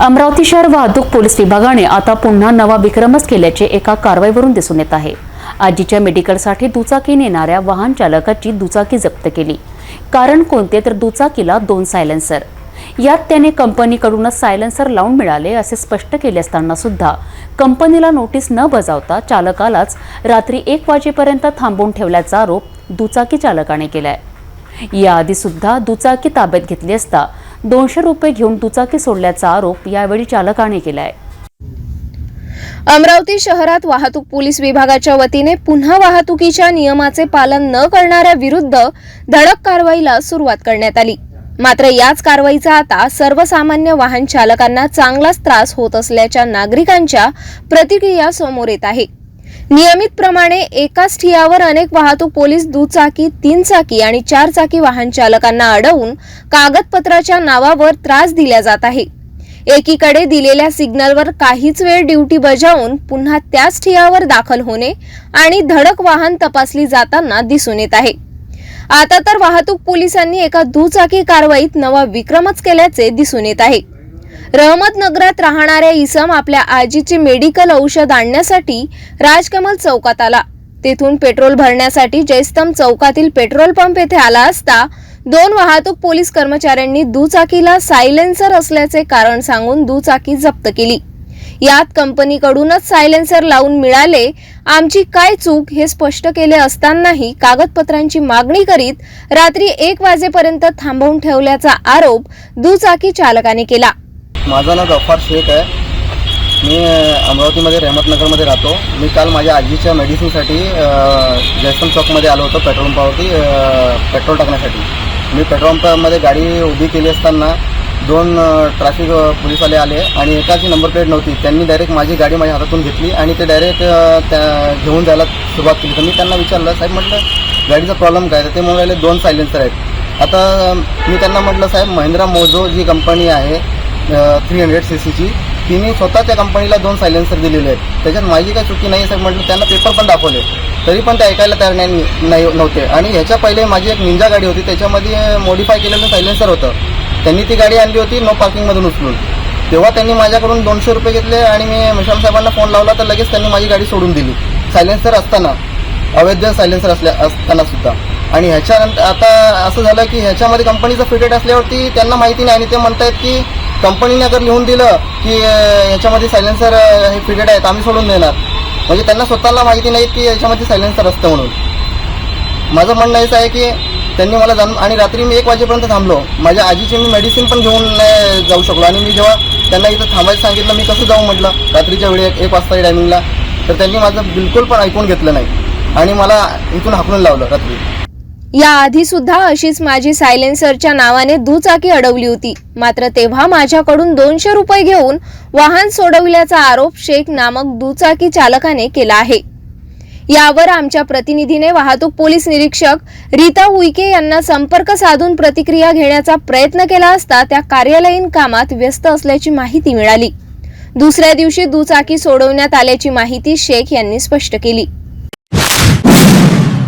अमरावती शहर वाहतूक पोलीस विभागाने आता पुन्हा नवा विक्रमच केल्याचे एका कारवाईवरून दिसून येत आहे. आजीच्या मेडिकलसाठी दुचाकी नेणाऱ्या वाहन चालकाची दुचाकी जप्त केली. कारण कोणते तर दुचाकीला दोन सायलेन्सर. यात त्याने कंपनीकडूनच सायलेन्सर लावून मिळाले असे स्पष्ट केले असताना सुद्धा कंपनीला नोटीस न बजावता चालकालाच रात्री एक वाजेपर्यंत थांबवून ठेवल्याचा आरोप दुचाकी चालकाने केलाय. आहे सुद्धा दुचाकी ताब्यात घेतली असता दोनशे रुपये घेऊन दुचाकी सोडल्याचा आरोप यावेळी चालकाने केलाय. अमरावती शहरात वाहतूक पोलीस विभागाच्या वतीने पुन्हा वाहतुकीच्या नियमाचे पालन न करणाऱ्या विरुद्ध धडक कारवाईला सुरुवात करण्यात आली. मात्र याच कारवाईचा आता सर्वसामान्य वाहन चालकांना चांगलाच त्रास होत असल्याच्या नागरिकांच्या प्रतिक्रिया समोर येत आहे. नियमितप्रमाणे एकाच ठियावर अनेक वाहतूक पोलीस दुचाकी तीन चाकी आणि चार चाकी वाहन चालकांना अडवून कागदपत्राच्या नावावर त्रास दिला जात आहे. एकीकडे दिलेल्या सिग्नलवर काहीच वेळ ड्युटी बजावून पुन्हा त्याच ठियावर दाखल होणे आणि धडक वाहन तपासली जाताना दिसून येत आहे. आता तर वाहतूक पोलिसांनी एका दुचाकी कारवाईत नवा विक्रमच केल्याचे दिसून येत आहे. रहमतनगरात राहणाऱ्या इसम आपल्या आजीचे मेडिकल औषध आणण्यासाठी राजकमल चौकात आला. तेथून पेट्रोल भरण्यासाठी जयस्तंभ चौकातील पेट्रोल पंप येथे आला असता दोन वाहतूक पोलीस कर्मचाऱ्यांनी दुचाकीला सायलेन्सर असल्याचे कारण सांगून दुचाकी जप्त केली. यात कंपनीकडूनच सायलेन्सर लावून मिळाले आमची काय चूक हे स्पष्ट केले असतानाही कागदपत्रांची मागणी करीत रात्री एक वाजेपर्यंत थांबवून ठेवल्याचा आरोप दुचाकी चालकाने केला. माझं नाव गफ्फार शेख आहे. मी अमरावतीमध्ये रहमतनगरमध्ये राहतो. मी काल माझ्या आजीच्या मेडिसिनसाठी जयसन चौकमध्ये आलो होतो पेट्रोल पंपावरती पेट्रोल टाकण्यासाठी. मी पेट्रोल पंपामध्ये गाडी उभी केली असताना दोन ट्रॅफिक पोलीसवाले आले आणि एकाची नंबर प्लेट नव्हती. त्यांनी डायरेक्ट माझी गाडी माझ्या हातातून घेतली आणि ते डायरेक्ट त्या घेऊन जायला सुरुवात केली. तर मी त्यांना विचारलं साहेब म्हटलं गाडीचा प्रॉब्लेम काय? तर ते म्हणून राहिले दोन सायलेन्सर आहेत. आता मी त्यांना म्हटलं साहेब महिंद्रा मोझो जी कंपनी आहे थ्री हंड्रेड सी सीची तिने स्वतः त्या कंपनीला दोन सायलेन्सर दिलेले आहेत. त्याच्यात माझी काही चुकी नाही सर म्हटलं त्यांना पेपर पण दाखवले. तरी पण ते ऐकायला तयार नाही नाही नव्हते. आणि ह्याच्या पहिले माझी एक निंजा गाडी होती त्याच्यामध्ये मॉडिफाय केलेलं सायलेन्सर होतं. त्यांनी ती गाडी आणली होती नो पार्किंगमधून उचलून. तेव्हा त्यांनी माझ्याकडून दोनशे रुपये घेतले आणि मी मशाम साहेबांना फोन लावला तर लगेच त्यांनी माझी गाडी सोडून दिली. सायलेन्सर असताना अवैध सायलेन्सर असल्या असताना सुद्धा. आणि ह्याच्यानंतर आता असं झालं की ह्याच्यामध्ये कंपनीचं फिटेड असल्यावरती त्यांना माहिती नाही आणि ते म्हणतायत की कंपनीने अगर लिहून दिलं की ह्याच्यामध्ये सायलेन्सर हे फिटेड आहेत आम्ही सोडून देणार. म्हणजे त्यांना स्वतःला माहिती नाही की याच्यामध्ये सायलेन्सर असतं म्हणून. माझं म्हणणं हेच आहे की त्यांनी मला जाण आणि रात्री मी एक वाजेपर्यंत थांबलो. माझ्या आजीची मी मेडिसिन पण घेऊन नाही जाऊ शकलो. आणि मी जेव्हा त्यांना इथं थांबायचं सांगितलं मी कसं जाऊ म्हटलं रात्रीच्या वेळी एक एक वाजता टायमिंगला तर त्यांनी माझं बिलकुल पण ऐकून घेतलं नाही. आणि मला इथून हाकलून लावलं रात्री. याआधी सुद्धा अशीच माझी सायलेन्सरच्या नावाने दुचाकी अडवली होती. मात्र तेव्हा माझ्याकडून दोनशे रुपये घेऊन वाहन सोडविल्याचा आरोप शेख नामक दुचाकी चालकाने केला आहे. यावर आमच्या प्रतिनिधीने वाहतूक पोलीस निरीक्षक रीता उईके यांना संपर्क साधून प्रतिक्रिया घेण्याचा प्रयत्न केला असता त्या कार्यालयीन कामात व्यस्त असल्याची माहिती मिळाली. दुसऱ्या दिवशी दुचाकी सोडवण्यात आल्याची माहिती शेख यांनी स्पष्ट केली.